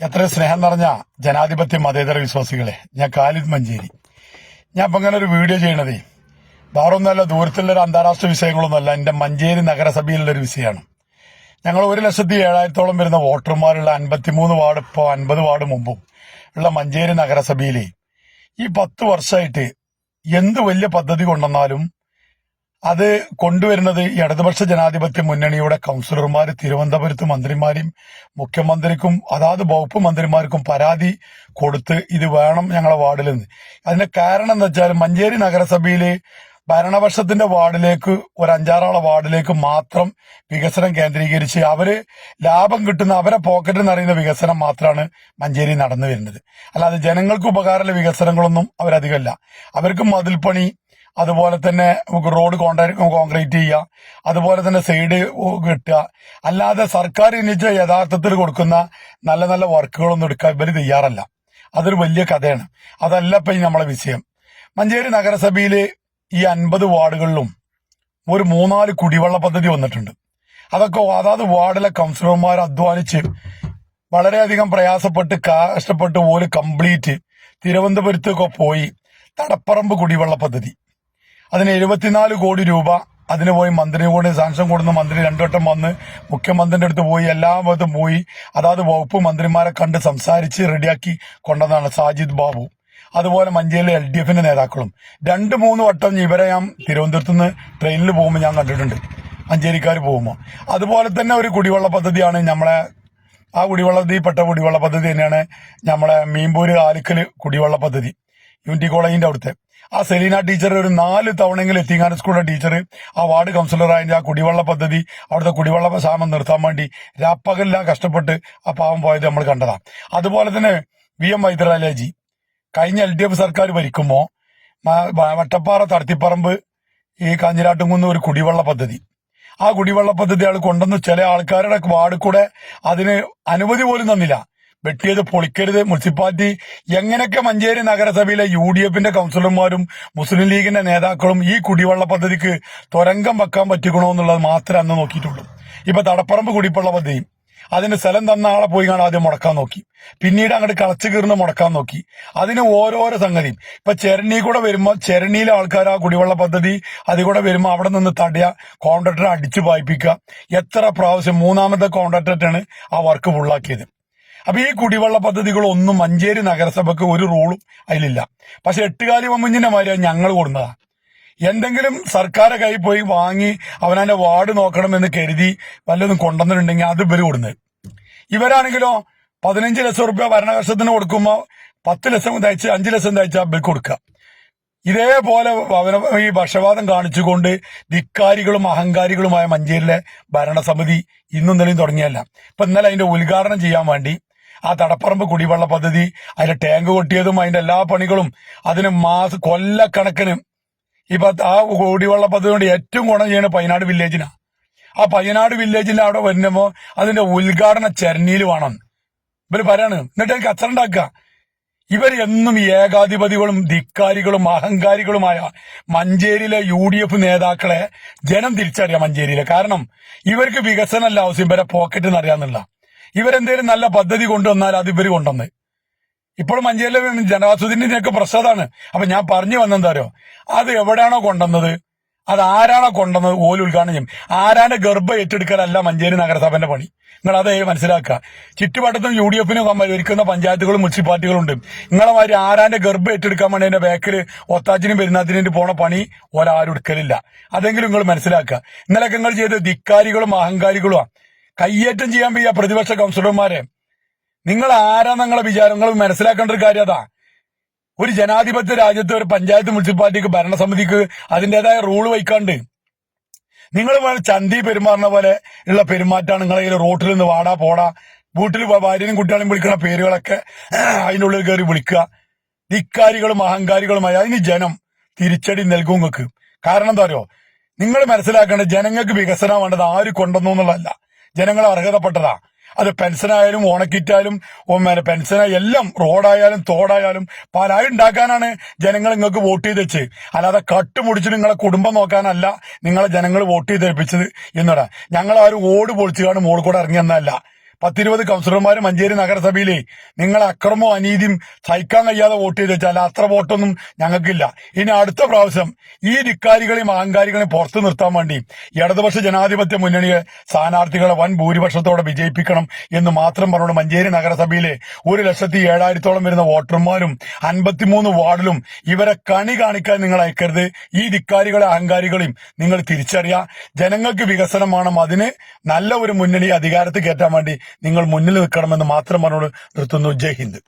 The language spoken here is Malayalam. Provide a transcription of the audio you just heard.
എത്ര സ്നേഹം നിറഞ്ഞ ജനാധിപത്യ മതേതര വിശ്വാസികളെ. ഞാൻ കാലിദ് മഞ്ചേരി. ഞാൻ ഇപ്പൊ ഇങ്ങനെ ഒരു വീഡിയോ ചെയ്യണതേ വേറൊന്നുമല്ല ദൂരത്തുള്ള ഒരു അന്താരാഷ്ട്ര വിഷയങ്ങളൊന്നുമല്ല എന്റെ മഞ്ചേരി നഗരസഭയിലുള്ളൊരു വിഷയമാണ്. ഞങ്ങൾ ഒരു ലക്ഷത്തി ഏഴായിരത്തോളം വരുന്ന വോട്ടർമാരുള്ള അൻപത്തിമൂന്ന് വാർഡ് ഇപ്പോൾ അൻപത് വാർഡ് മുമ്പും ഉള്ള മഞ്ചേരി നഗരസഭയിലെ ഈ പത്ത് വർഷമായിട്ട് എന്ത് വലിയ പദ്ധതി കൊണ്ടുവന്നാലും അത് കൊണ്ടുവരുന്നത് ഇടതുപക്ഷ ജനാധിപത്യ മുന്നണിയുടെ കൗൺസിലർമാർ തിരുവനന്തപുരത്ത് മന്ത്രിമാരെയും മുഖ്യമന്ത്രിക്കും അതാത് വകുപ്പ് മന്ത്രിമാർക്കും പരാതി കൊടുത്ത് ഇത് വേണം ഞങ്ങളെ വാർഡിൽ നിന്ന് അതിന്റെ കാരണം എന്താ വെച്ചാൽ മഞ്ചേരി നഗരസഭയിലെ ഭരണപക്ഷത്തിന്റെ വാർഡിലേക്ക് ഒരു അഞ്ചാറാളെ വാർഡിലേക്ക് മാത്രം വികസനം കേന്ദ്രീകരിച്ച് അവർ ലാഭം കിട്ടുന്ന അവരെ പോക്കറ്റിൽ നിറയുന്ന വികസനം മാത്രമാണ് മഞ്ചേരി നടന്നു വരുന്നത്. അല്ലാതെ ജനങ്ങൾക്ക് ഉപകാരമുള്ള വികസനങ്ങളൊന്നും അവരധികമല്ല. അവർക്ക് മതിൽപ്പണി അതുപോലെ തന്നെ നമുക്ക് റോഡ് കോൺക്രീറ്റ് ചെയ്യുക അതുപോലെ തന്നെ സൈഡ് കിട്ടുക. അല്ലാതെ സർക്കാർ ഇനിച്ച് യഥാർത്ഥത്തിൽ കൊടുക്കുന്ന നല്ല നല്ല വർക്കുകളൊന്നും എടുക്കാൻ ഇവർ തയ്യാറല്ല. അതൊരു വലിയ കഥയാണ്. അതല്ല ഇപ്പൊ നമ്മളെ വിഷയം. മഞ്ചേരി നഗരസഭയിൽ ഈ അൻപത് വാർഡുകളിലും ഒരു മൂന്നാൽ കുടിവെള്ള പദ്ധതി വന്നിട്ടുണ്ട്. അതൊക്കെ അതാത് വാർഡിലെ കൗൺസിലർമാർ അധ്വാനിച്ച് വളരെയധികം പ്രയാസപ്പെട്ട് കഷ്ടപ്പെട്ട് പോലും കംപ്ലീറ്റ് തിരുവനന്തപുരത്തൊക്കെ പോയി തടപ്പറമ്പ് കുടിവെള്ള പദ്ധതി. അതിന് എഴുപത്തിനാല് കോടി രൂപ അതിന് പോയി മന്ത്രി കൂടി സാങ്ഷൻ കൊടുന്ന മന്ത്രി രണ്ടു വട്ടം വന്ന് മുഖ്യമന്ത്രിന്റെ അടുത്ത് പോയി എല്ലാ ഭാഗത്തും പോയി. അതാത് വകുപ്പ് മന്ത്രിമാരെ കണ്ട് സംസാരിച്ച് റെഡിയാക്കി കൊണ്ടതാണ് സാജിദ് ബാബു. അതുപോലെ മഞ്ചേരിയിലെ എൽ ഡി എഫിന്റെ നേതാക്കളും. രണ്ട് മൂന്ന് വട്ടം ഇവരെ ഞാൻ തിരുവനന്തപുരത്ത് നിന്ന് ട്രെയിനിൽ പോകുമ്പോൾ ഞാൻ കണ്ടിട്ടുണ്ട്. മഞ്ചേരിക്കാർ പോകുമ്പോൾ. അതുപോലെ തന്നെ ഒരു കുടിവെള്ള പദ്ധതിയാണ് നമ്മളെ ആ കുടിവെള്ള പദ്ധതിപ്പെട്ട കുടിവെള്ള പദ്ധതി തന്നെയാണ് നമ്മളെ മീൻപൂര് ആലിക്കൽ കുടിവെള്ള പദ്ധതി. യൂണിറ്റി കോളേജിന്റെ അവിടുത്തെ. ആ സെലീന ടീച്ചർ ഒരു നാല് തവണയെങ്കിലും എത്തിങ്ങാൻ സ്കൂളിലെ ടീച്ചർ ആ വാർഡ് കൗൺസിലറായ ആ കുടിവെള്ള പദ്ധതി അവിടുത്തെ കുടിവെള്ള ക്ഷാമം നിർത്താൻ വേണ്ടി രാപ്പകലെല്ലാം കഷ്ടപ്പെട്ട് ആ പാവം പോയത് നമ്മൾ കണ്ടതാണ് അതുപോലെ തന്നെ വി എം വൈദ്യരാജി കഴിഞ്ഞ എൽ ഡി എഫ് സർക്കാർ ഭരിക്കുമ്പോൾ വട്ടപ്പാറ തടത്തിപ്പറമ്പ് ഈ കാഞ്ഞിരാട്ടുംകുന്ന് ഒരു കുടിവെള്ള പദ്ധതി. ആ കുടിവെള്ള പദ്ധതി ആൾ കൊണ്ടുവന്ന് ചില ആൾക്കാരുടെ വാർഡ് കൂടെ അതിന് അനുമതി പോലും തന്നില്ല. വെട്ടിയത് പൊളിക്കരുത്. മുനിസിപ്പാലിറ്റി എങ്ങനെയൊക്കെ മഞ്ചേരി നഗരസഭയിലെ യു ഡി എഫിന്റെ കൌൺസിലർമാരും മുസ്ലിം ലീഗിന്റെ നേതാക്കളും ഈ കുടിവെള്ള പദ്ധതിക്ക് തുരങ്കം വെക്കാൻ പറ്റിക്കണോ എന്നുള്ളത് മാത്രമേ അന്ന് നോക്കിയിട്ടുള്ളൂ. ഇപ്പൊ തടപ്പറമ്പ് കുടിവെള്ള പദ്ധതി. അതിന് സ്ഥലം തന്ന ആളെ പോയി കാണാൻ ആദ്യം മുടക്കാൻ നോക്കി. പിന്നീട് അങ്ങോട്ട് കളച്ചു കീർന്ന് മുടക്കാൻ നോക്കി. അതിന് ഓരോരോ സംഗതി. ഇപ്പൊ ചെരണി കൂടെ വരുമ്പോ ചെരണിയിലെ ആൾക്കാർ ആ കുടിവെള്ള പദ്ധതി അതിൽ കൂടെ വരുമ്പോ അവിടെ നിന്ന് തടയുക കോൺട്രാക്ടറെ അടിച്ചു പായിപ്പിക്കുക. എത്ര പ്രാവശ്യം മൂന്നാമത്തെ കോൺട്രാക്ടറാണ് ആ വർക്ക് ഫുള്ളാക്കിയത് അപ്പൊ ഈ കുടിവെള്ള പദ്ധതികളൊന്നും മഞ്ചേരി നഗരസഭയ്ക്ക് ഒരു റൂളും അതിലില്ല. പക്ഷെ എട്ടുകാലി മമ്മഞ്ഞിന്റെ മാതിരി ഞങ്ങൾ കൊടുന്നതാ. എന്തെങ്കിലും സർക്കാർ കൈ പോയി വാങ്ങി അവനന്റെ വാർഡ് നോക്കണമെന്ന് കരുതി വല്ലതും കൊണ്ടുവന്നിട്ടുണ്ടെങ്കിൽ അത് ഇവർ കൊടുന്നത് ഇവരാണെങ്കിലോ പതിനഞ്ച് ലക്ഷം റുപ്യ ഭരണകർഷത്തിന് കൊടുക്കുമ്പോ പത്ത് ലക്ഷം തയ്ച്ച് അഞ്ച് ലക്ഷം തയ്ച്ച ഇവർക്ക് കൊടുക്കുക ഇതേപോലെ അവന ഈ പക്ഷപാതം കാണിച്ചുകൊണ്ട് ധിക്കാരികളും അഹങ്കാരികളുമായ മഞ്ചേരിയിലെ ഭരണസമിതി ഇന്നും നിലയും തുടങ്ങിയല്ല ഇപ്പൊ ഇന്നലെ അതിന്റെ ഉദ്ഘാടനം ചെയ്യാൻ വേണ്ടി ആ തടപ്പറമ്പ് കുടിവെള്ള പദ്ധതി അതിന്റെ ടാങ്ക് കൊട്ടിയതും അതിന്റെ എല്ലാ പണികളും അതിന് മാസ കൊല്ലക്കണക്കിന്. ഇപ്പൊ ആ കുടിവെള്ള പദ്ധതി കൊണ്ട് ഏറ്റവും ഗുണം ചെയ്യണ പയ്യനാട് വില്ലേജിനാ. ആ പയ്യനാട് വില്ലേജിന്റെ അവിടെ വരുമ്പോ അതിന്റെ ഉദ്ഘാടന ചരണിയിൽ വേണം. ഇവർ പറയാണ് എന്നിട്ട് എനിക്ക് അച്ചറുണ്ടാക്കുക ഇവർ എന്നും ഏകാധിപതികളും ധിക്കാരികളും അഹങ്കാരികളുമായ മഞ്ചേരിയിലെ യു ഡി എഫ് നേതാക്കളെ ജനം തിരിച്ചറിയാം മഞ്ചേരിയിലെ. കാരണം ഇവർക്ക് വികസനമല്ല ആവശ്യം ഇവരെ പോക്കറ്റ് നിറയാന്നുള്ള ഇവരെന്തേലും നല്ല പദ്ധതി കൊണ്ടുവന്നാൽ അത് ഇവർ കൊണ്ടുവന്ന്. ഇപ്പോൾ മഞ്ചേരിയിലെ ജനവാസുദിനൊക്കെ പ്രശ്നതാണ് അപ്പൊ ഞാൻ പറഞ്ഞു വന്നെന്താരോ അത് എവിടെയാണോ കൊണ്ടുവന്നത്? അത് ആരാണോ കൊണ്ടുവന്നത്? ഓൽ ഉദ്ഘാടനം ചെയ്യും. ആരാണ് ഗർഭ ഏറ്റെടുക്കലല്ല മഞ്ചേരി നഗരസഭന്റെ പണി? നിങ്ങൾ അത് മനസ്സിലാക്കുക. ചുറ്റുപാടത്തും യു ഡി എഫിനും ഭരിക്കുന്ന പഞ്ചായത്തുകളും മുനിസിപ്പാലിറ്റികളും ഉണ്ട് നിങ്ങളെ മാതിരി ആരാന്റെ ഗർഭ ഏറ്റെടുക്കാൻ വേണ്ടി എന്റെ ബാക്കിൽ ഒത്താച്ചിനും പെരുന്നാത്തിനും പോണ പണി ഒരാരും എടുക്കലില്ല. അതെങ്കിലും നിങ്ങൾ മനസ്സിലാക്കുക. ഇന്നലെയൊക്കെ നിങ്ങൾ ചെയ്ത ധിക്കാരികളും അഹങ്കാരികളുമാണ്. കയ്യേറ്റം ചെയ്യാൻ വയ്യ പ്രതിപക്ഷ കൗൺസിലർമാരെ. നിങ്ങൾ ആരാ നിങ്ങളെ വിചാരം? നിങ്ങൾ മനസ്സിലാക്കേണ്ട ഒരു കാര്യം അതാ. ഒരു ജനാധിപത്യ രാജ്യത്ത് ഒരു പഞ്ചായത്ത് മുനിസിപ്പാലിറ്റിക്ക് ഭരണസമിതിക്ക് അതിന്റേതായ റൂൾ വയ്ക്കാണ്ട് നിങ്ങൾ ചന്തി പെരുമാറുന്ന പോലെ ഉള്ള പെരുമാറ്റാണ് നിങ്ങളെ റോട്ടിൽ നിന്ന് വാടാ പോടാ. വീട്ടിൽ ഭാര്യയും കുട്ടികളെയും വിളിക്കുന്ന പേരുകളൊക്കെ അതിനുള്ളിൽ കയറി വിളിക്കുക. ധിക്കാരികളും അഹങ്കാരികളുമായി അതിന് ജനം തിരിച്ചടി നൽകും നിങ്ങൾക്ക്. കാരണം എന്താ പറയുക നിങ്ങൾ മനസ്സിലാക്കേണ്ടത് ജനങ്ങൾക്ക് വികസനം വേണ്ടത് ആര് കൊണ്ടുവന്നു എന്നുള്ളതല്ല. ജനങ്ങൾ അർഹതപ്പെട്ടതാ. അത് പെൻഷനായാലും ഓണക്കിറ്റായാലും പെൻഷനായി എല്ലാം റോഡായാലും തോടായാലും പാലായി ഉണ്ടാക്കാനാണ് ജനങ്ങൾ നിങ്ങൾക്ക് വോട്ട് ചെയ്ത് വെച്ച്. അല്ലാതെ കട്ടുമുടിച്ച് നിങ്ങളെ കുടുംബം നോക്കാനല്ല നിങ്ങളെ ജനങ്ങൾ വോട്ട് ചെയ്ത് ഏൽപ്പിച്ചത് എന്നടാ. ഞങ്ങൾ ആരും ഓട് പൊളിച്ചു കാണും മോൾ കൂടെ ഇറങ്ങി എന്നല്ല പത്തിരുപത് കൗൺസിലർമാർ മഞ്ചേരി നഗരസഭയിലെ നിങ്ങൾ അക്രമവും അനീതിയും സഹിക്കാൻ കഴിയാതെ വോട്ട് ചെയ്ത് വെച്ചാൽ അത്ര വോട്ടൊന്നും ഞങ്ങൾക്കില്ല. ഇനി അടുത്ത പ്രാവശ്യം ഈ ധിക്കാരികളെയും അഹങ്കാരികളെയും പുറത്തു നിർത്താൻ വേണ്ടി ഇടതുപക്ഷ ജനാധിപത്യ മുന്നണിയെ സ്ഥാനാർത്ഥികളെ വൻ ഭൂരിപക്ഷത്തോടെ വിജയിപ്പിക്കണം എന്ന് മാത്രം പറഞ്ഞുകൊണ്ട് മഞ്ചേരി നഗരസഭയിലെ ഒരു ലക്ഷത്തി ഏഴായിരത്തോളം വരുന്ന വോട്ടർമാരും അൻപത്തിമൂന്ന് വാർഡിലും ഇവരെ കണി കാണിക്കാൻ നിങ്ങൾ അയക്കരുത്. ഈ ധിക്കാരികളെ അഹങ്കാരികളെയും നിങ്ങൾ തിരിച്ചറിയുക ജനങ്ങൾക്ക് വികസനമാണ് അതിന് നല്ല ഒരു മുന്നണി അധികാരത്തിൽ കയറ്റാൻ വേണ്ടി നിങ്ങൾ മുന്നിൽ നിൽക്കണമെന്ന് മാത്രം പറഞ്ഞോട് നിർത്തുന്നു. ജയ് ഹിന്ദ്.